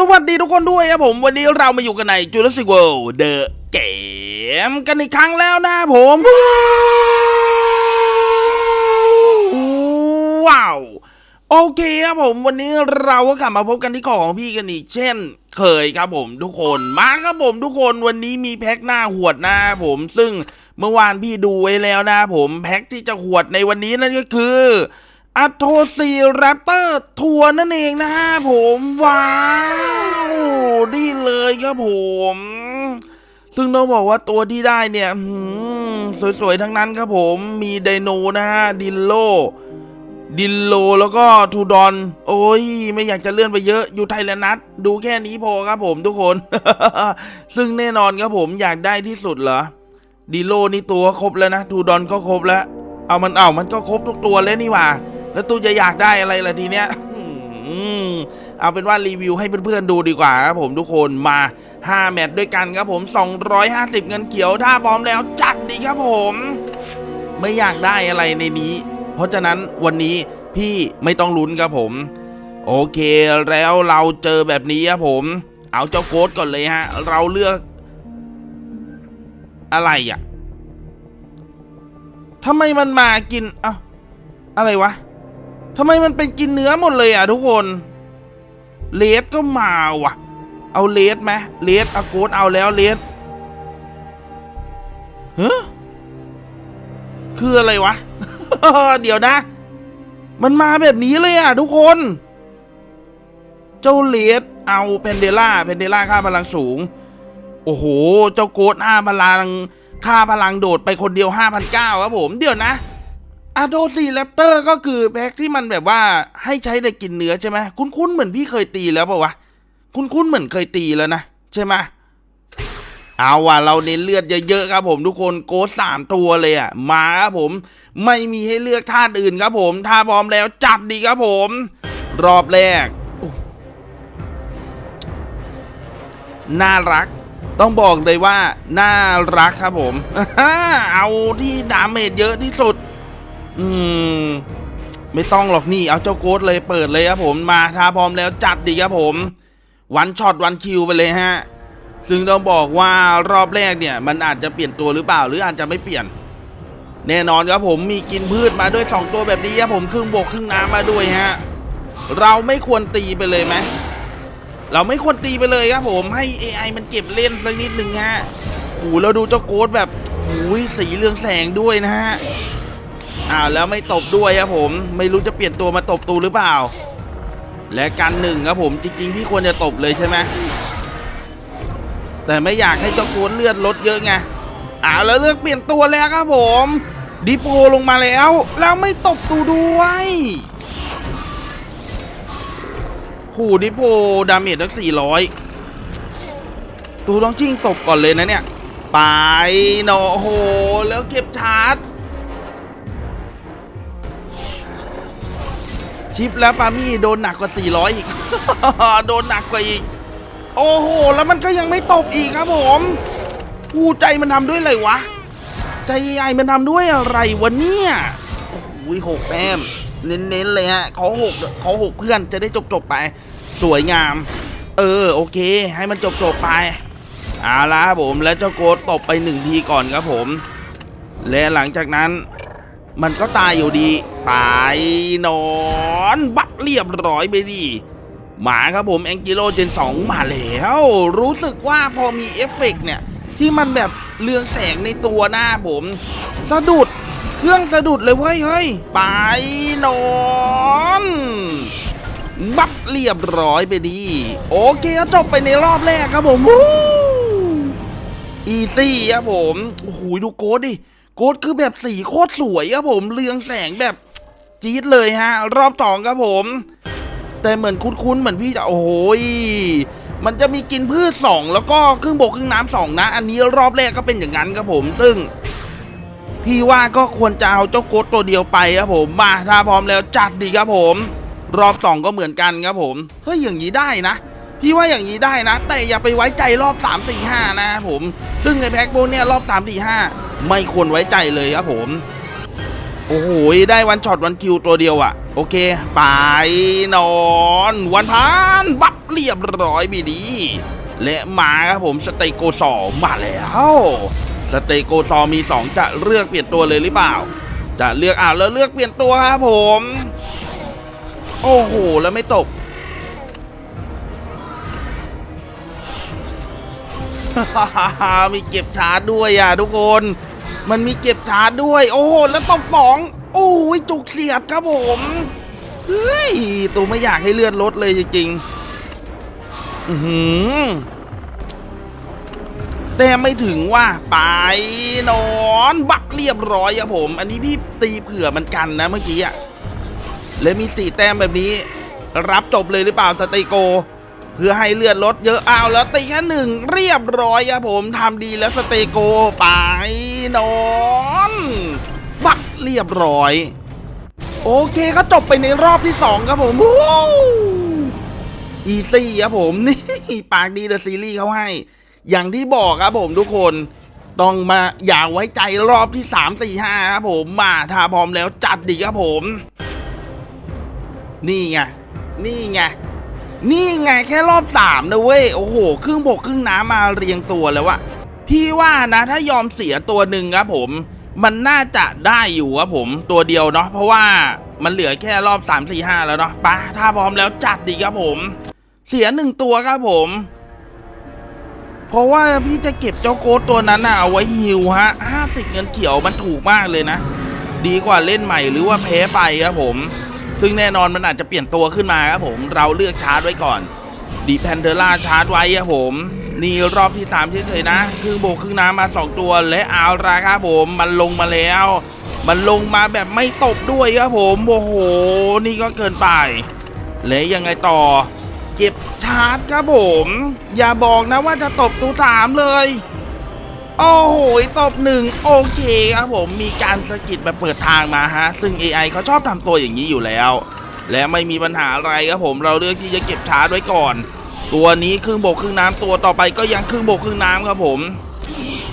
สวัสดีทุกคนด้วยครับผมวันนี้เรามาอยู่กันใน Jurassic World The Game กันอีกครั้งแล้วนะผมว้าว โอเคครับผมวันนี้เราก็กลับมาพบกันที่เกาะของพี่กันอีกเช่น เคยครับผมทุกคนมาครับผมทุกคนวันนี้มีแพ็คหน้าหวดหน้าผมซึ่งเมื่อวานพี่ดูไว้แล้วนะผมแพ็คที่จะหวดในวันนี้นั่นก็คือ อัตโทซีแรปเตอร์ทัวร์นั่นเองนะฮะผม ว้าวดีเลยครับผม ซึ่งต้องบอกว่าตัวที่ได้เนี่ยสวยๆ ทั้งนั้นครับผม มีไดโนนะฮะ ดินโล ดินโลแล้วก็ทูดอน โอ้ย ไม่อยากจะเลื่อนไปเยอะ อยู่ไทยและนัด ดูแค่นี้พอครับผมทุกคน ซึ่งแน่นอนครับผมอยากได้ที่สุดเหรอ ดิโลนี่ตัวครบแล้วนะ ทูดอนก็ครบแล้ว เอามันเอามันก็ครบทุกตัวแล้วนี่หว่า แล้วตูจะอยากได้อะไรล่ะทีเนี้ยเอาเป็นว่ารีวิวให้เพื่อนๆดูดีกว่าครับผมทุกคนมา 5 แมตช์ด้วยกันครับผม 250 เงินเขียวถ้าพร้อมแล้วจัดดีครับผม ไม่อยากได้อะไรในนี้ เพราะฉะนั้นวันนี้พี่ไม่ต้องลุ้นครับผม โอเคแล้วเราเจอแบบนี้ครับผม เอาเจ้าโค้ดก่อนเลยฮะ เราเลือก อะไรอะทำไมมันมากินเอ้าอะไรวะ ทำไมมันเป็นกินเนื้อหมดเลยอะทุกคน เลสก็มาว่ะ เอาเลสไหมเลสเอาโกดเอาแล้วเลสเฮ้คืออะไรวะ เดี๋ยวนะ มันมาแบบนี้เลยอะทุกคน เจ้าเลสเอาเพนเดล่าเพนเดล่าค่าพลังสูง โอ้โห เจ้าโกดห้าพลัง ค่าพลังโดดไปคนเดียวห้าพันเก้าครับผม เดี๋ยวนะ อะโดซีแรปเตอร์ก็คือแพ็กที่มันแบบว่าให้ใช้ในกินเนื้อใช่ไหมคุ้นๆเหมือนพี่เคยตีแล้วป่าวะ คุ้นๆเหมือนเคยตีแล้วนะ ใช่ไหมเอาว่ะเราเน้นเลือดเยอะๆครับผมทุกคนโกดสามตัวเลยอะ มาครับผม ไม่มีให้เลือกท่าอื่นครับผม ถ้าพร้อมแล้วจัดดีครับผม รอบแรก น่ารัก ต้องบอกเลยว่า น่ารักครับผม เอาที่ดาเมจเยอะที่สุด อืม ไม่ต้องหรอกนี่เอาเจ้าโกดเลยเปิดเลยครับผมมาถ้าพร้อมแล้วจัดดีครับผม วันช็อตวันคิวไปเลยฮะ ซึ่งต้องบอกว่ารอบแรกเนี่ย มันอาจจะเปลี่ยนตัวหรือเปล่า หรืออาจจะไม่เปลี่ยน แน่นอนครับผมมีกินพืชมาด้วย 2 ตัวแบบนี้ครับผมครึ่งบกครึ่งน้ำมาด้วยฮะเราไม่ควรตีไปเลยไหมเราไม่ควรตีไปเลยครับผมให้ AI มันเก็บเล่นสักนิดหนึ่งฮะหูแล้วดูเจ้าโกดแบบหูยสีเรืองแสงด้วยนะฮะ อ้าวแล้วไม่ตบด้วยครับผม ไม่รู้จะเปลี่ยนตัวมาตบตูหรือเปล่า และกันหนึ่งครับผมจริงๆพี่ควรจะตบเลยใช่ไหมแต่ไม่อยากให้เจ้าโกนเลือดลดเยอะไงอ้าวแล้วเลือกเปลี่ยนตัวแล้วครับผมดิโปลงมาแล้วแล้วไม่ตบตูด้วยหูดิโปดาเมจตั้งสี่ร้อยตูต้องชิงตบก่อนเลยนะเนี่ย ไปเนาะโอ้โหแล้วเก็บชาร์จ ชิปแล้วปามี่โดนหนักกว่า 400 อีก โดนหนักกว่าอีก โอ้โห แล้วมันก็ยังไม่ตบอีกครับผมกูใจมันทำด้วยอะไรวะ ใจใหญ่มันทำด้วยอะไรวะเนี่ย โอ้โหหกแต้มเน้นๆเลยฮะขอหกขอหกเพื่อนจะได้จบๆไป สวยงาม เออ โอเค ให้มันจบๆไปเอาละครับผมแล้วเจ้าโกดตบไปหนึ่งทีก่อนครับผม และหลังจากนั้นมันก็ตายอยู่ดี ตายนอนบักเรียบร้อยไปดีหมาครับผมแองกิโลเจน 2 มาแล้ว รู้สึกว่าพอมีเอฟเฟกต์เนี่ย ที่มันแบบเรืองแสงในตัวหน้าผม สะดุดเครื่องสะดุดเลยเว้ยเฮ้ยไปนอนบักเรียบร้อยไปดีโอเคจบไปในรอบแรกครับผมวู้อีซี่ครับผมโอ้โหดูโกดดิ โกดคือแบบสีโคตรสวยครับผม เรืองแสงแบบ จี๊ดเลยฮะ รอบสองครับผม แต่เหมือนคุ้นๆเหมือนพี่จะโอ้โหมันจะมีกินพืชสองแล้วก็ครึ่งบกครึ่งน้ำสองนะ อันนี้รอบแรกก็เป็นอย่างนั้นครับผมซึ่ง พี่ว่าก็ควรจะเอาเจ้าโกดตัวเดียวไปครับผมมาถ้าพร้อมแล้วจัดดีครับผม รอบสองก็เหมือนกันครับผมเฮ้ยอย่างนี้ได้นะพี่ว่าอย่างนี้ได้นะ แต่อย่าไปไว้ใจรอบ 3 4 5 นะครับผม ซึ่งในแพ็กโบนเนี่ยรอบ 3 4 5 ไม่ควรไว้ใจเลยครับผม โอ้โหได้วันช็อตวันคิวตัวเดียวอะโอเค ไปนอน วันพานบับเรียบร้อยบีดีและมาครับผมสเตโกซอมาแล้วสเตโกซอมีสองจะเลือกเปลี่ยนตัวเลยหรือเปล่า จะเลือกอ่าวแล้วเลือกเปลี่ยนตัวครับผม โอ้โหแล้วไม่ตกมีเก็บชาร์จด้วยอะทุกคน มันมีเก็บชาร์จด้วย โอ้โห แล้วตบสองโอ้ยจุกเสียดครับผมเฮ้ยตัวไม่อยากให้เลือดลดเลยจริงๆอือหือแต่ไม่ถึงว่าไปนอนบักเรียบร้อยครับผม อันนี้พี่ตีเผื่อมันกันนะเมื่อกี้อะและมีสี่แต้มแบบนี้ รับจบเลยหรือเปล่าสเตโก เพื่อให้เลือดลดเยอะเอาวแล้วตีแค่หนึ่งเรียบร้อยครับผมทำดีแล้วสเตโกไปนอนบักเรียบร้อย โอเคก็จบไปในรอบที่สองครับผมว้อีซี่ครับผมนี่ปากดีเดอะซีรีส์เขาให้ อย่างที่บอกครับผมทุกคนต้องมาอย่าไว้ใจรอบที่3 4 5ครับผมมาถ้าพร้อมแล้วจัดดีครับผม นี่ไงนี่ไง นี่ไงแค่รอบสามนะเว้ย โอ้โห ครึ่งบกครึ่งน้ำมาเรียงตัวแล้ววะพี่ว่านะถ้ายอมเสียตัวหนึ่งครับผม มันน่าจะได้อยู่ครับผมตัวเดียวเนาะเพราะว่ามันเหลือแค่รอบ3 4 5แล้วเนาะปะถ้าพร้อมแล้วจัดดีครับผม เสียหนึ่งตัวครับผม เพราะว่าพี่จะเก็บเจ้าโกดตัวนั้นน่ะเอาไว้ฮิวฮะห้าสิบเงินเขียวมันถูกมากเลยนะ ดีกว่าเล่นใหม่หรือว่าแพ้ไปครับผม ซึ่งแน่นอนมันอาจจะเปลี่ยนตัวขึ้นมาครับผมเราเลือกชาร์จไว้ก่อนดีแพนเดล่าชาร์จไว้ครับผมนี่รอบที่สามเฉยๆนะครึ่งโบกครึ่งน้ำมาสองตัวและเอาละครับผมมันลงมาแล้ว มันลงมาแบบไม่ตบด้วยครับผมโอ้โห นี่ก็เกินไป และยังไงต่อ เก็บชาร์จครับผม อย่าบอกนะว่าจะตบตัวสามเลย โอ้โหตบหนึ่งโอเคครับผมมีการสะกิดแบบเปิดทางมาฮะ ซึ่ง AI เขาชอบทำตัวอย่างนี้อยู่แล้ว และไม่มีปัญหาอะไรครับผมเราเลือกที่จะเก็บชาร์จไว้ก่อน ตัวนี้ครึ่งบกครึ่งน้ำตัวต่อไปก็ยังครึ่งบกครึ่งน้ำครับผม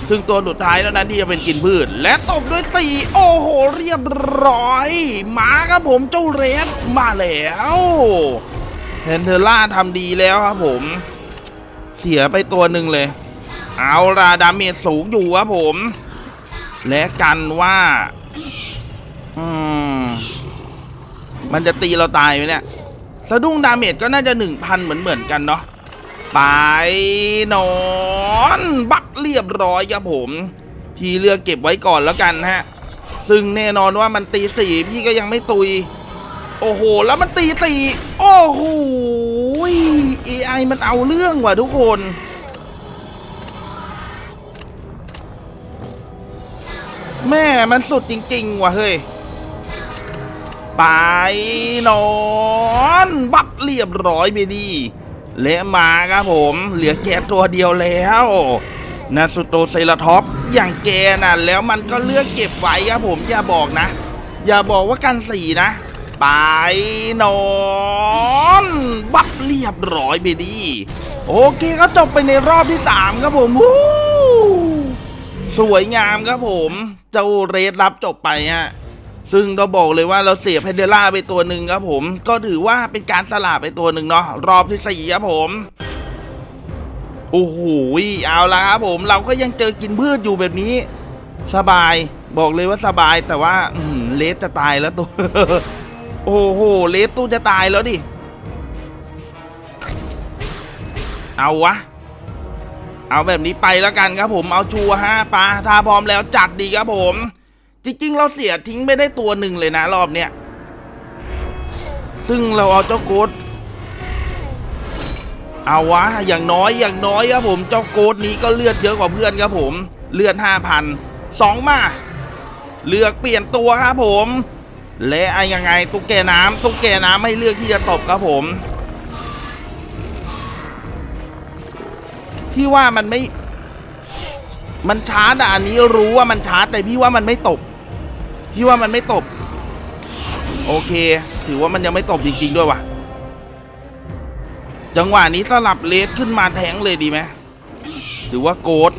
ซึ่งตัวสุดท้ายแล้วนั้นที่จะเป็นกินพืช และตบด้วยสี่โอ้โห เรียบร้อย มาครับผมเจ้าเรสมาแล้วเฮนเทอร่าทำดีแล้วครับผม เสียไปตัวหนึ่งเลย เอาราดาเมจสูงอยู่ครับผม และกันว่า อืม มันจะตีเราตายไหมเนี่ย สะดุ้งดาเมจก็น่าจะหนึ่งพันเหมือนเหมือนกันเนาะไปนอน บักเรียบร้อยครับผม พี่เลือกเก็บไว้ก่อนแล้วกันฮะ ซึ่งแน่นอนว่ามันตีสี่พี่ก็ยังไม่ตุย โอ้โห แล้วมันตีสี่โอ้โห AI มันเอาเรื่องว่ะทุกคน แม่มันสุดจริง ๆ ว่ะเฮ้ย ไปนอนบับเรียบร้อยไปดีและมาครับผม เหลือแกตัวเดียวแล้วนาสุโตไซรท็อปอย่างแกน่ะ แล้วมันก็เลือกเก็บไว้ครับผม อย่าบอกนะ อย่าบอกว่ากันสีนะ ไปนอนบับเรียบร้อยไปดีโอเคก็จบไปในรอบที่ 3 ครับผมวู้สวยงามครับผม เจ้าเรดรับจบไปฮะซึ่งเราบอกเลยว่าเราเสียเพนเดล่าไปตัวหนึ่งครับผม ก็ถือว่าเป็นการสละไปตัวหนึ่งเนาะรอบที่สี่ครับผมโอ้โหเอาละครับผม เราก็ยังเจอกินพืชอยู่แบบนี้ สบายบอกเลยว่าสบายแต่ว่าอืเลสจะตายแล้วตัวโอ้โหเลสตู้จะตายแล้วดิ เอาวะ เอาแบบนี้ไปแล้วกันครับผมเอาชัวร์ฮะปลาถ้าพร้อมแล้วจัดดีครับผม จริงๆ เราเสียทิ้งไปได้ตัวหนึ่งเลยนะรอบเนี้ยซึ่งเราเอาเจ้าโกดเอาวะอย่างน้อยอย่างน้อยครับผมเจ้าโกดนี้ก็เลือดเยอะกว่าเพื่อนครับผมเลือดห้าพันสองมาเลือกเปลี่ยนตัวครับผม และไอ้ยังไงตุ๊กแกน้ำตุ๊กแกน้ำไม่เลือกที่จะตบครับผม ที่ว่ามันไม่ มันชาร์จอะอันนี้รู้ว่ามันชาร์จแต่พี่ว่ามันไม่ตบพี่ว่ามันไม่ตบโอเค ถือว่ามันยังไม่ตบจริง ๆ ด้วยว่ะ จังหวะนี้สลับเลสขึ้นมาแทงเลยดีไหมหรือว่าโกด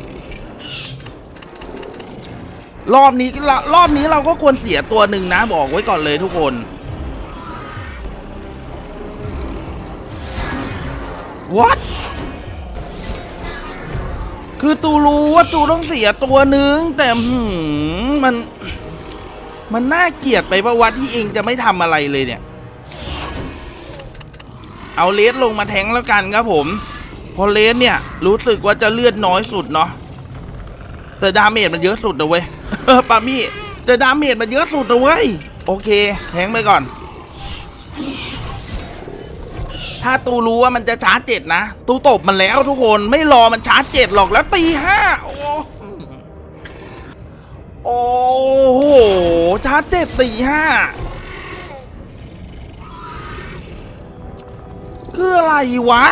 รอบนี้รอบนี้เราก็ควรเสียตัวหนึ่งนะ บอกไว้ก่อนเลยทุกคน what คือตูรู้ว่าตูต้องเสียตัวหนึ่งแต่หืมมัน มันน่าเกลียดไปประวัติที่เองจะไม่ทำอะไรเลยเนี่ย เอาเลสลงมาแทงแล้วกันครับผม พอเลสเนี่ย รู้สึกว่าจะเลือดน้อยสุดเนาะแต่ดาเมจมันเยอะสุดนะเว้ยปามี่แต่ดาเมจมันเยอะสุดนะเว้ย โอเคแทงไปก่อน ถ้าตูรู้ว่ามันจะชาร์จเจ็ดนะ ตูตบมันแล้วทุกคนไม่รอมันชาร์จเจ็ดหรอกแล้วตีห้าโอ้โอ้โหชาร์จเจ็ดตีห้าคืออะไรวะ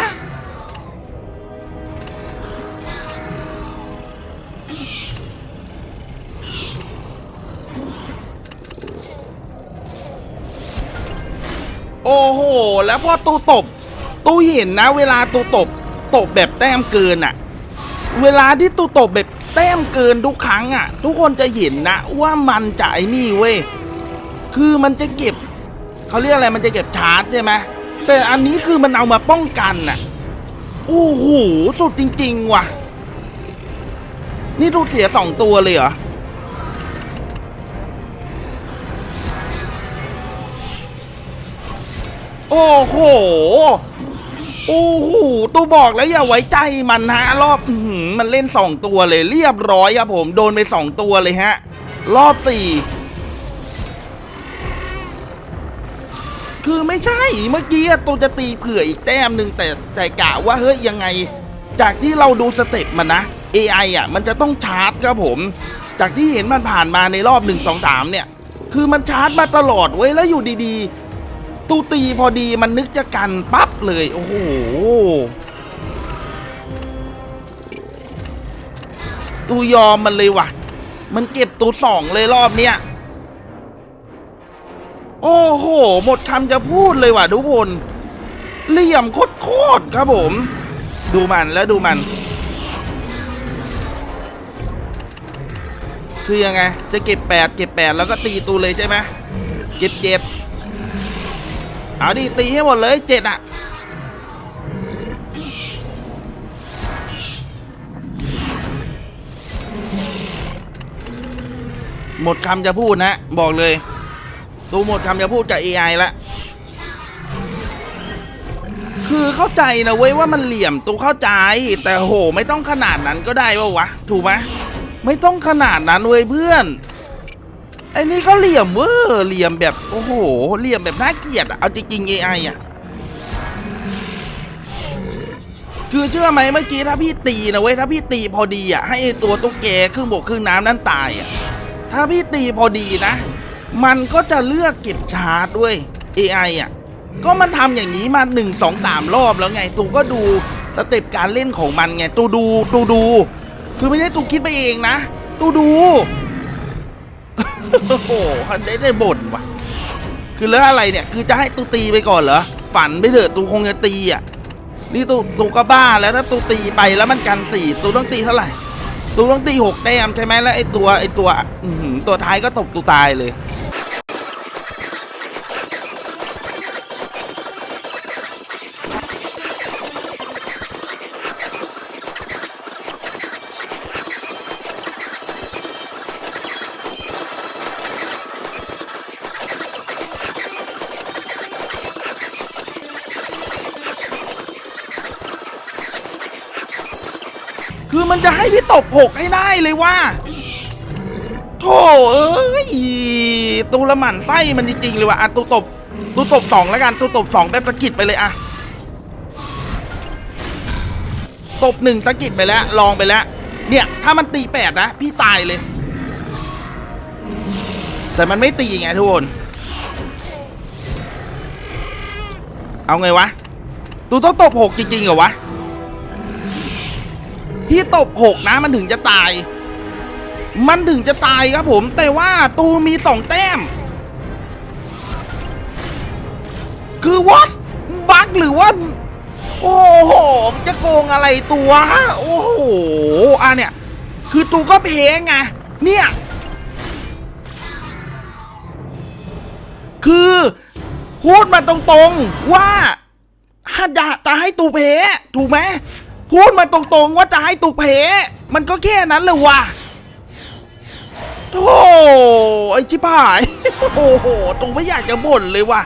โอ้โห แล้วพอตูตบ ตูเห็นนะ เวลาตูตบ ตบแบบแต้มเกินอะเวลาที่ตูตบแบบแต้มเกินทุกครั้งอะทุกคนจะเห็นนะว่ามันจะไอ้นี่เว้ย คือมันจะเก็บเขาเรียกอะไรมันจะเก็บชาร์จใช่ไหมแต่อันนี้คือมันเอามาป้องกันน่ะ โอ้โห สุดจริง ๆ ว่ะ นี่ตูเสียสองตัวเลยเหรอ อ้โห โอ้โหตูบอกแล้วอย่าไว้ใจมันฮะรอบมันเล่นสองตัวเลย เรียบร้อยครับผมโดนไปสองตัวเลยฮะ รอบสี่คือไม่ใช่เมื่อกี้ตูจะตีเผื่ออีกแต้มหนึ่งแต่แต่กะว่าเฮ้ยยังไง จากที่เราดูสเต็ปมันนะ AI อะ มันจะต้องชาร์จครับผม จากที่เห็นมันผ่านมาในรอบ 1 2 3 เนี่ย คือมันชาร์จมาตลอดเว้ยแล้วอยู่ดีๆ ตูตีพอดีมันนึกจะกันปั๊บเลย โอ้โหตูยอมมันเลยว่ะ มันเก็บตูสองเลยรอบเนี้ยโอ้โห หมดคำจะพูดเลยว่ะทุกคนเหลี่ยมโคตรครับผม ดูมันแล้วดูมัน คือยังไง จะเก็บแปดเก็บแปดแล้วก็ตีตูเลยใช่ไหมเจ็ดเจ็ด เอาดิตีให้หมดเลยเจ็ดอะหมดคำจะพูดนะ บอกเลย ตูหมดคำจะพูดกับ AI ละ คือเข้าใจนะเว้ยว่ามันเหลี่ยมตูเข้าใจ แต่โห ไม่ต้องขนาดนั้นก็ได้วะวะ ถูกไหมไม่ต้องขนาดนั้นเว้ยเพื่อน ไอ้นี่เขาเหลี่ยมเวอร์เหลี่ยมแบบโอ้โหเหลี่ยมแบบน่าเกลียดอะเอาจริงๆ AI อะคือเชื่อไหมเมื่อกี้ถ้าพี่ตีนะเว้ยถ้าพี่ตีพอดีอะให้ตัวตุ๊กแกครึ่งบกครึ่งน้ำนั่นตายอะถ้าพี่ตีพอดีนะ มันก็จะเลือกเก็บชาร์จด้วย AI อะก็มันทำอย่างนี้มาหนึ่งสองสามรอบแล้วไง ตูก็ดูสเต็ปการเล่นของมันไง ตูดูตูดู คือไม่ได้ตูคิดไปเองนะ ตูดู โอ้โหได้ได้บ่นว่ะ คือแล้วอะไรเนี่ย คือจะให้ตูตีไปก่อนเหรอ ฝันไปเถอะตูคงจะตีอะ นี่ตูตูก็บ้าแล้วถ้าตูตีไปแล้วมันกันสี่ตูต้องตีเท่าไหร่ ตูต้องตีหกแต้มใช่ไหมแล้วไอตัวไอตัวอืตัวท้ายก็ตกตูตายเลย บหกให้ได้เลยว่าโธ่เอ้ยตูละหมันไส้มันจริงๆเลยว่ะอะตูตบตูตบสองแล้วกันตูตบสองแบบสะกิดไปเลยอะตบหนึ่งสะกิดไปแล้ว ลองไปแล้ว เนี่ย ถ้ามันตีแปดนะ พี่ตายเลย แต่มันไม่ตีไงทุกคน เอาไงวะ ตูต้องตบหกจริงๆเหรอวะ พี่ตบหกนะมันถึงจะตาย มันถึงจะตายครับผม แต่ว่าตูมีสองแต้ม คือวอตบักหรือว่า โอ้โห จะโกงอะไรตัวโอ้โหอะเนี่ย คือตูก็เพงไงเนี่ย คือพูดมาตรงๆว่าฮัถ้าจะให้ตูเพถูกไหม พูดมาตรงๆว่าจะให้ตูเพมันก็แค่นั้นเลยวะโธ่ไอ้ชิบหายโอ้โหตูไม่อยากจะบ่นเลยว่ะ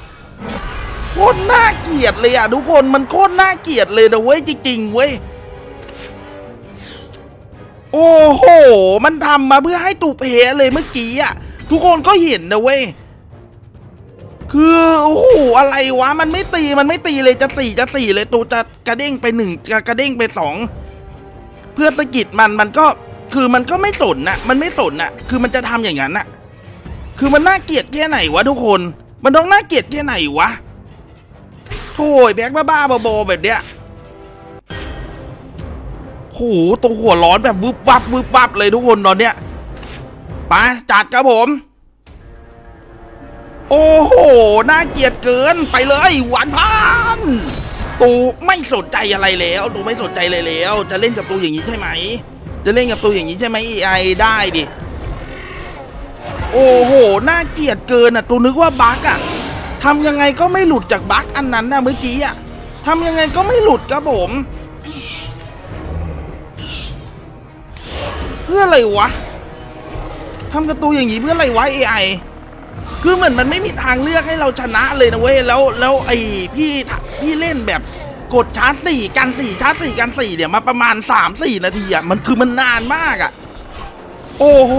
โคตรน่าเกลียดเลยอะทุกคนมันโคตรน่าเกลียดเลยนะเว้ยจริงๆเว้ยโอ้โห มันทำมาเพื่อให้ตูเพเลยเมื่อกี้อะ ทุกคนก็เห็นนะเว้ย คือโอ้โหอะไรวะมันไม่ตีมันไม่ตีเลยจะสี่จะสี่เลยตูจะกระเด้งไปหนึ่งจะกระเด้งไปสองเพื่อสะกิดมันมันก็คือมันก็ไม่สนนะมันไม่สนนะคือมันจะทำอย่างนั้นนะคือมันน่าเกลียดแค่ไหนวะทุกคน มันต้องน่าเกลียดแค่ไหนวะโถ่แบ็กบ้าๆบอๆแบบเนี้ยโหตัวหัวร้อนแบบวึบวับวึบวับเลยทุกคนตอนเนี้ยไปจัดครับผม โอ้โห น่าเกลียดเกินไปเลยหวานพันตูไม่สนใจอะไรแล้วตูไม่สนใจเลยแล้ว จะเล่นกับตูอย่างนี้ใช่ไหม จะเล่นกับตูอย่างนี้ใช่ไหมไอได้ดิ โอ้โห น่าเกลียดเกินอะตูนึกว่าบั๊กอะทำยังไงก็ไม่หลุดจากบั๊กอันนั้นนะเมื่อกี้อะทำยังไงก็ไม่หลุดครับผม เพื่ออะไรวะทำกระตูอย่างนี้เพื่ออะไรวะ AI คือเหมือนมันไม่มีทางเลือกให้เราชนะเลยนะเว้ยแล้วแล้วไอ้พี่พี่เล่นแบบกดชาร์จสี่กันสี่ชาร์จสี่กันสี่เนี่ยมาประมาณสามสี่นาทีอะมันคือมันนานมากอะโอ้โห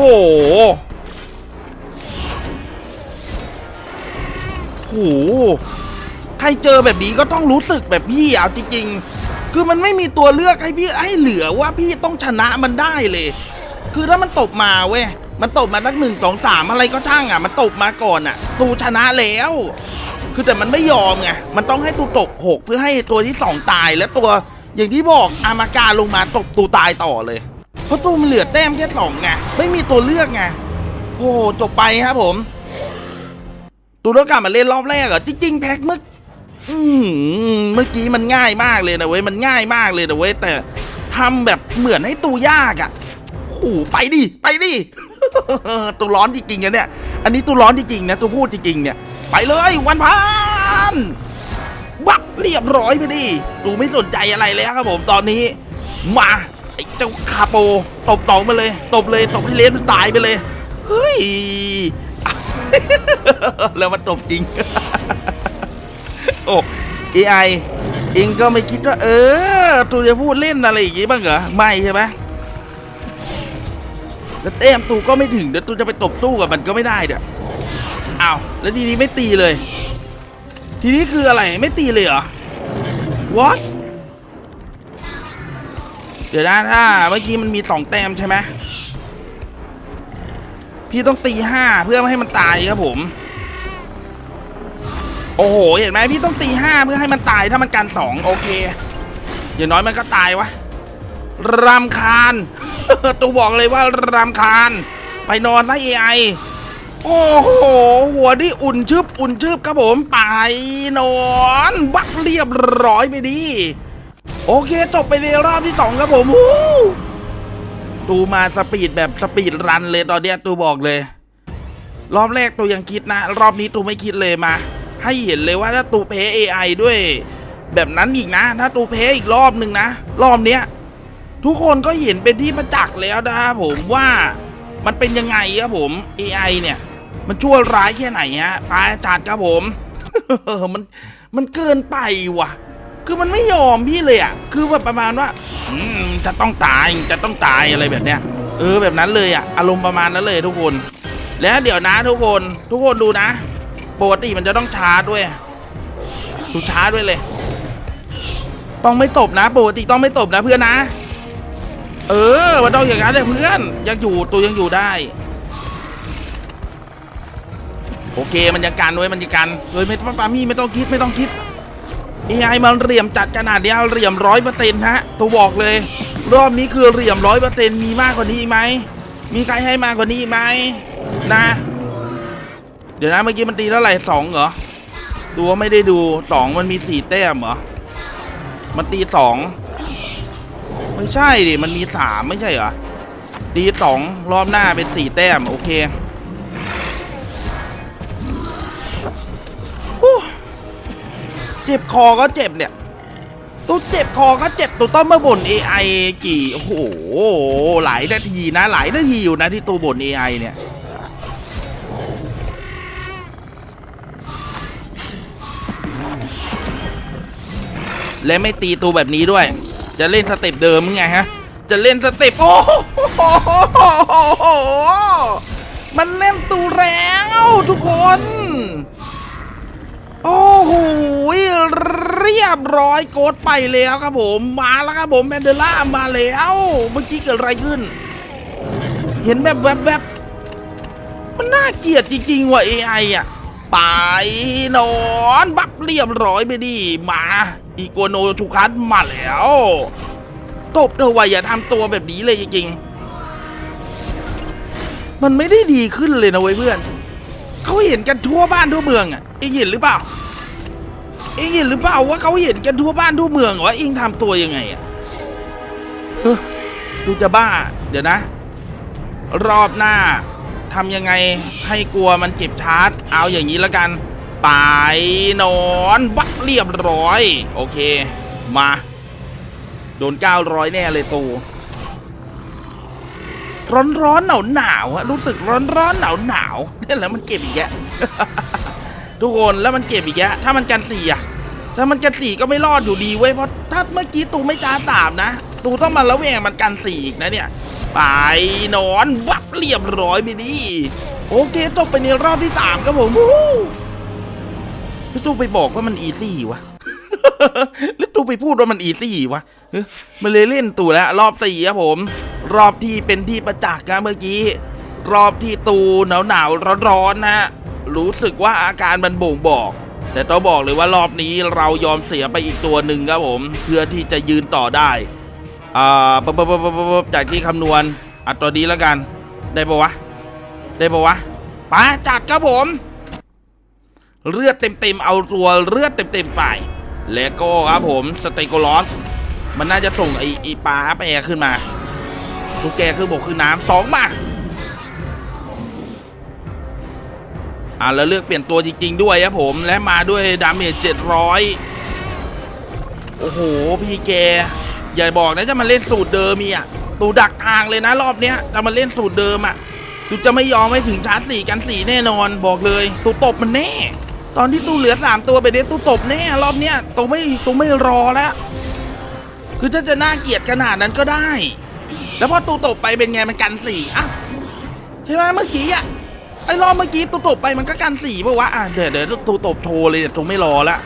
โหใครเจอแบบนี้ก็ต้องรู้สึกแบบพี่เอาจริงๆ คือมันไม่มีตัวเลือกให้พี่ให้เหลือว่าพี่ต้องชนะมันได้เลย คือถ้ามันตบมาเว้ย มันตบมาตั้งหนึ่งสองสามอะไรก็ช่างอะ มันตบมาก่อนอะ ตูชนะแล้ว คือแต่มันไม่ยอมไง มันต้องให้ตูตกหกเพื่อให้ตัวที่สองตายแล้วตัวอย่างที่บอกอามาการลงมาตบตูตายต่อเลย เพราะตูมันเหลือแต้มแค่สองไง ไม่มีตัวเลือกไง โอ้จบไปครับผม ตูต้องกลับมาเล่นรอบแรกเหรอจริงๆแพ็คเมื่อเมื่อกี้มันง่ายมากเลยนะเว้ย มันง่ายมากเลยนะเว้ย แต่ทำแบบเหมือนให้ตูยากอะ่ะโอ้ไปดิ ไปดิ ตูร้อนจริงๆนะเนี่ย อันนี้ตูร้อนจริงๆนะตูพูดจริงๆเนี่ย ไปเลยวันพันบักเรียบร้อยไปดิตูไม่สนใจอะไรแล้วครับผมตอนนี้ มาไอ้เจ้าคาโปตบตองมาเลย ตบเลยตบให้เลนมันตายไปเลย เฮ้ย แล้วมันตบจริง โอ้ AI เองก็ไม่คิดว่า เออตูจะพูดเล่นอะไรอย่างงี้บ้างเหรอ ไม่ใช่ไหม แล้วแต้มตูก็ไม่ถึงเดี๋ยวตูจะไปตบสู้กับมันก็ไม่ได้เดี๋ยวอ้าวแล้วทีนี้ไม่ตีเลย ทีนี้คืออะไรไม่ตีเลยเหรอ what เดี๋ยวนะถ้าเมื่อกี้มันมีสองแต้มใช่ไหมพี่ต้องตีห้าเพื่อไม่ให้มันตายครับผม โอ้โห เห็นไหมพี่ต้องตีห้าเพื่อให้มันตายถ้ามันกันสองโอเค อย่างน้อยมันก็ตายวะ รำคาญตูบอกเลยว่ารำคาญ ไปนอนนะเอไอโอ้โห หัวนี่อุ่นชึบอุ่นชึบครับผมไปนอนบักเรียบร้อยไปดีโอเค จบไปในรอบที่สองครับผมตูมาสปีดแบบสปีดรันเลยตอนเนี้ยตูบอกเลย รอบแรกตูยังคิดนะ รอบนี้ตูไม่คิดเลยมา ให้เห็นเลยว่าถ้าตูเพย์ AI ด้วย แบบนั้นอีกนะ ถ้าตูเพย์อีกรอบหนึ่งนะ รอบเนี้ย ทุกคนก็เห็นเป็นที่ประจักษ์แล้วนะครับผมว่ามันเป็นยังไงครับผม AI เนี่ย มันชั่วร้ายแค่ไหนฮะปาจัดครับผมมันมันเกินไปว่ะ คือมันไม่ยอมพี่เลยอะ คือแบบประมาณว่าอืมจะต้องตายจะต้องตายอะไรแบบเนี้ย เออแบบนั้นเลยอะ อารมณ์ประมาณนั้นเลยทุกคน แล้วเดี๋ยวนะทุกคน ทุกคนดูนะปกติมันจะต้องชาร์จด้วยดูชาร์จด้วยเลย ต้องไม่ตบนะปกติต้องไม่ตบนะเพื่อนนะ เออมันต้องอย่างนั้นเลยเพื่อน ยังอยู่ตัวยังอยู่ได้ โอเคมันยังกันไว้มันยังกันโดยไม่ต้องปามี่ไม่ต้องคิดไม่ต้องคิด AI มันเหลี่ยมจัดขนาดเนี้ยเหลี่ยมร้อยเปอร์เซ็นต์ฮะ ตัวบอกเลย รอบนี้คือเหลี่ยมร้อยเปอร์เซ็นต์มีมากกว่านี้ไหมมีใครให้มากกว่านี้ไหมนะ เดี๋ยวนะเมื่อกี้มันตีเท่าไหร่สองเหรอตัวไม่ได้ดูสองมันมีสี่แต้มเหรอมันตีสอง ไม่ใช่ดิมันมีสามไม่ใช่เหรอตีสองรอบหน้าเป็นสี่แต้ม โอเคเจ็บคอก็เจ็บเนี่ยตูเจ็บคอก็เจ็บตูต้องมาบ่น AI กี่โอ้โหหลายนาทีนะ หลายนาทีอยู่นะที่ตูบ่น AI เนี่ยและไม่ตีตูแบบนี้ด้วย จะเล่นสเต็ปเดิมมึงไงฮะ จะเล่นสเต็ปโอ้โหมันเล่นตูแล้วทุกคน โอ้โหเรียบร้อยโกดไปแล้วครับผม มาแล้วครับผมแมนเดล่ามาแล้ว เมื่อกี้เกิดอะไรขึ้น เห็นแบบแบบแบบมันน่าเกลียดจริงๆว่ะ AI อะ ไปนอน บักเรียบร้อยไปดิมา อีโกโนชูคัสมาแล้วตบเธอว่าอย่าทำตัวแบบนี้เลยจริงๆ มันไม่ได้ดีขึ้นเลยนะเว้ยเพื่อน เขาเห็นกันทั่วบ้านทั่วเมืองอะเองเห็นหรือเปล่า เองเห็นหรือเปล่าว่าเขาเห็นกันทั่วบ้านทั่วเมืองว่าเองทำตัวยังไงอะเฮ้ยดูจะบ้า เดี๋ยวนะ รอบหน้าทำยังไงให้กลัวมันเก็บชาร์จ เอาอย่างนี้แล้วกัน ไปนอนบักเรียบร้อย โอเค มา โดน 900 แน่เลยตูร้อนร้อนหนาวหนาวๆอะรู้สึกร้อนร้อนหนาวหนาวเนี่ยแล้วมันเก็บอีกแยะทุกคนแล้วมันเก็บอีกแยะถ้ามันกันสี่อะถ้ามันกันสี่ก็ไม่รอดอยู่ดีเว้ยเพราะถ้าเมื่อกี้ตูไม่จ้าสามนะ ตูต้องมาละแวงมันกันสี่อีกนะเนี่ย ไปนอนวับเรียบร้อยไปดิโอเคจบไปในรอบที่สามครับผมวู้ แล้วตูไปบอกว่ามันอีซี่วะ แล้วตูไปพูดว่ามันอีซี่วะเฮ้ยมันเลยเล่นตูแล้ว รอบสี่ครับผม รอบที่เป็นที่ประจักษ์ครับเมื่อกี้ รอบที่ตูหนาวหนาวร้อนร้อนๆนะรู้สึกว่าอาการมันบ่งบอก แต่ต้องบอกเลยว่ารอบนี้เรายอมเสียไปอีกตัวหนึ่งครับผม เพื่อที่จะยืนต่อได้อ่าปั๊บปั๊บปั๊บปั๊บปั๊บจากที่คำนวณอัดตัวนี้แล้วกัน ได้ปะวะ ได้ปะวะไปจัดครับผม เลือดเต็มๆเอาตัวเลือดเต็มๆไป แล้วก็ครับผมสเตโกลอสมันน่าจะส่งไอ้ไอ้ปลาแปรขึ้นมาลูกแกคือบกคือน้ำสองมาอ่าแล้วเลือกเปลี่ยนตัวจริงๆด้วยครับผมและมาด้วยดาเมจ700โอ้โห พี่แกอย่าบอกนะจะมาเล่นสูตรเดิมอีอะตูดักทางเลยนะรอบเนี้ยจะมาเล่นสูตรเดิมอะตูจะไม่ยอมให้ถึงชาร์จสี่กันสี่แน่นอนบอกเลยตูตบมันแน่ ตอนที่ตู้เหลือสามตัวไปเดี๋ยตูตบแน่รอบเนี้ยตูไม่ตูไม่รอแล้ว คือถ้าจะน่าเกลียดขนาดนั้นก็ได้ แล้วพอตู้ตบไปเป็นไงมันกันสี่อะใช่ไหมเมื่อกี้อะไอ้รอบเมื่อกี้ตู้ตบไปมันก็กันสี่ปะวะอะเดี๋ยวเดี๋ยวตู้ตบโชว์เลยเดี๋ยวตูไม่รอละ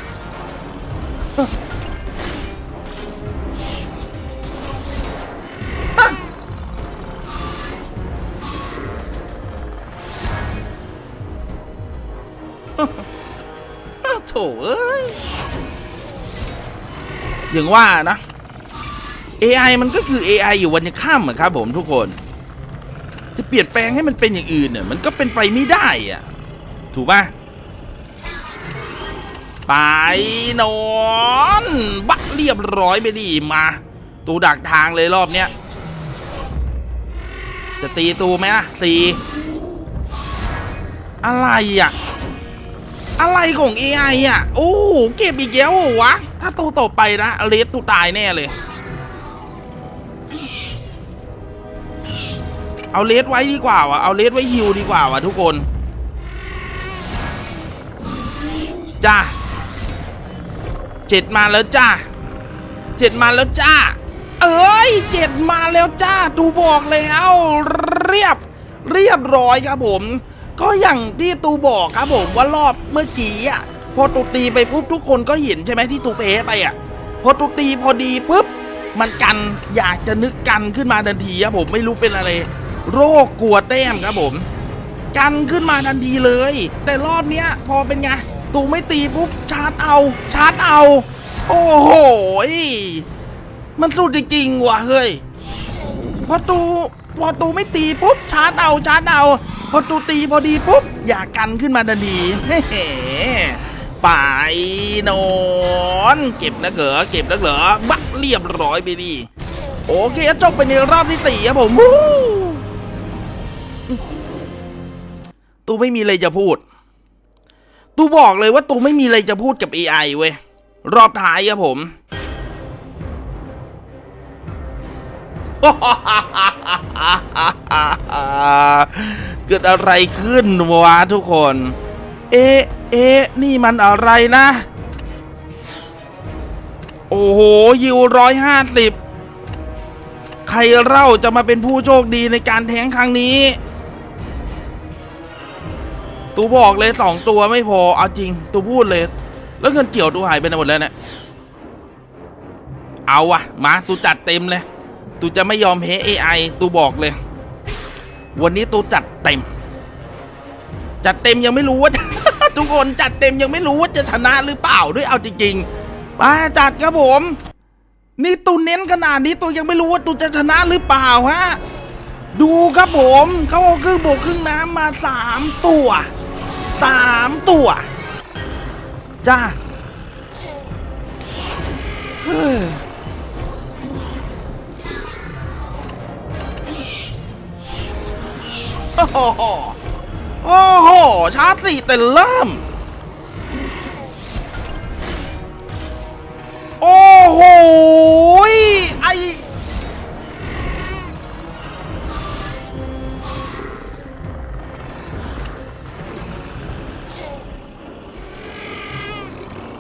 เอ้ยอย่างว่านะ AI มันก็คือ AI อยู่วันยังข้ามอะครับผมทุกคน จะเปลี่ยนแปลงให้มันเป็นอย่างอื่นเนี่ยมันก็เป็นไปไม่ได้อะถูกปะไปนอนบักเรียบร้อยไปดีมา ตูดักทางเลยรอบเนี้ยจะตีตูไหมล่ะสีอะไรอะ อะไรของ AI อะ โอ้เก็บอีกแล้ววะ ถ้าตูตบไปนะเลสตูตายแน่เลย เอาเลสไว้ดีกว่าวะเอาเลสไว้ฮิวดีกว่าวะทุกคนจ้าเจ็ดมาแล้วจ้าเจ็ดมาแล้วจ้า เอ้ยเจ็ดมาแล้วจ้าตูบอกแล้ว เรียบเรียบร้อยครับผม ก็อย่างที่ตูบอกครับผมว่ารอบเมื่อกี้อะพอตูตีไปปุ๊บทุกคนก็เห็นใช่ไหมที่ตูเพ้ไปอะพอตูตีพอดีปุ๊บมันกันอยากจะนึกกันขึ้นมาทันทีครับผมไม่รู้เป็นอะไร โรคกลัวแต้มครับผม กันขึ้นมาทันทีเลย แต่รอบเนี้ย พอเป็นไงตูไม่ตีปุ๊บชาร์จเอาชาร์จเอา โอ้โหมันสุดจริงๆว่ะเฮ้ยพอตูพอตูไม่ตีปุ๊บชาร์จเอาชาร์จเอา อตูตีพอดีปุ๊บ อยากกันขึ้นมาทันทีเฮ้ไปนอน เก็บนะเหรอเก็บนะเหรอบักเรียบร้อยไปดีโอเคจบไปในรอบที่สี่ครับผมวู้ตูไม่มีอะไรจะพูด ตูบอกเลยว่าตูไม่มีอะไรจะพูดกับ AI เว้ย รอบท้ายครับผม เกิดอะไรขึ้นวะทุกคน เอ๊ะเอ๊ะนี่มันอะไรนะ โอ้โหยิวร้อยห้าสิบใครเล่าจะมาเป็นผู้โชคดีในการแท้งครั้งนี้ตูบอกเลยสองตัวไม่พอเอาจริงตูพูดเลย แล้วเงินเกี่ยวตูหายไปไหนหมดแล้วเนี่ยเอาวะมาตูจัดเต็มเลย ตูจะไม่ยอมแพ้ AI ตูบอกเลย วันนี้ตูจัดเต็ม จัดเต็มยังไม่รู้ว่า ทุกคนจัดเต็มยังไม่รู้ว่าจะชนะหรือเปล่าด้วยเอาจริงๆมาจัดครับผม นี่ตูเน้นขนาดนี้ตูยังไม่รู้ว่าตูจะชนะหรือเปล่าฮะดูครับผมเขาเอาครึ่งบกครึ่งน้ำมาสามตัวสามตัวจ้าเฮ้ย โอ้โหโอ้โห ชาร์จสี่แต่เริ่ม โอ้โห ไอ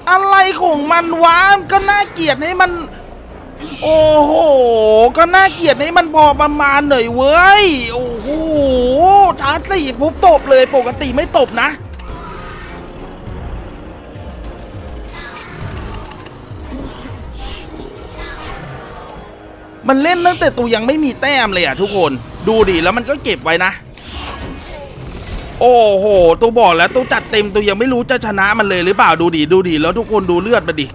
อะไรของมันวะก็น่าเกลียดให้มัน โอ้โห ก็น่าเกลียดให้มันพอประมาณหน่อยเว้ย โอ้โหท้าสี่ปุ๊บตบเลยปกติไม่ตบนะ มันเล่นตั้งแต่ตูยังไม่มีแต้มเลยอะทุกคน ดูดิแล้วมันก็เก็บไว้นะ โอ้โห ตัวบอกแล้วตัวจัดเต็มตัวยังไม่รู้จะชนะมันเลยหรือเปล่าดูดิดูดิแล้วทุกคนดูเลือดมันดิ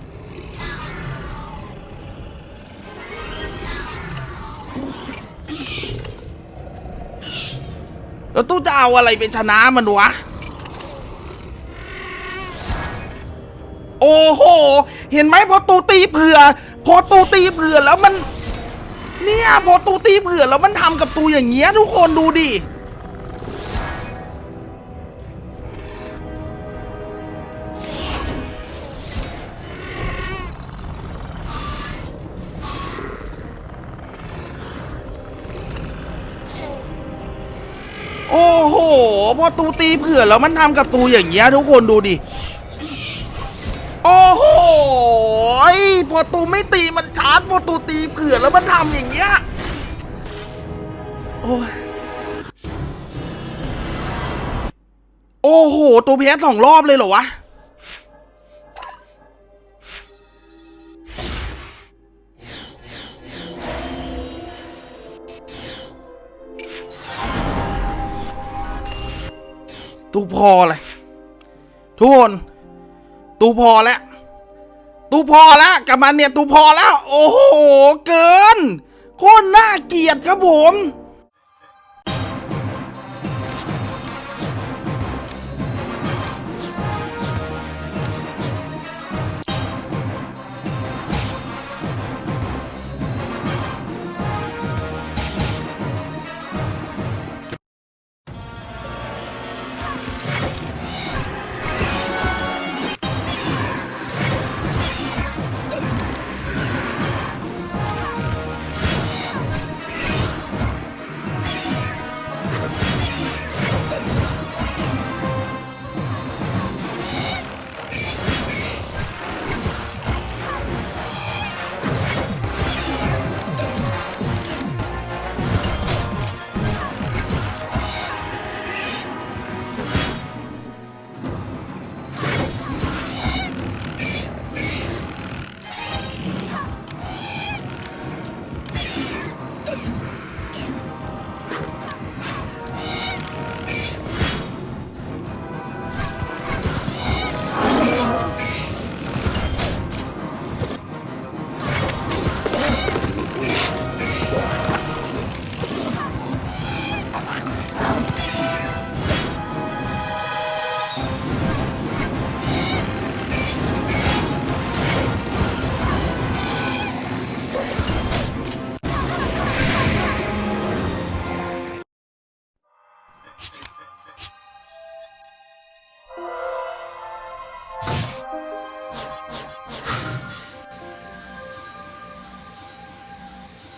แล้วตู้จะเอาอะไรเป็นชนะมันวะ โอ้โห เห็นไหมพอตูตีเผื่อ พอตูตีเผื่อแล้วมัน เนี่ย พอตูตีเผื่อแล้วมันทำกับตูอย่างเงี้ยทุกคนดูดิ พอตูตีเผื่อแล้วมันทำกับตูอย่างเงี้ยทุกคนดูดิ โอ้โหพอตูไม่ตีมันชาร์จพอตูตีเผื่อแล้วมันทำอย่างเงี้ย โอ้โอ้โห ตัวแพ้สองรอบเลยเหรอวะ ตูพอเลยทุกคนตูพอแล้วตูพอแล้วกับมันเนี่ยตูพอแล้ว โอ้โห เกินโคตรน่าเกลียดครับผม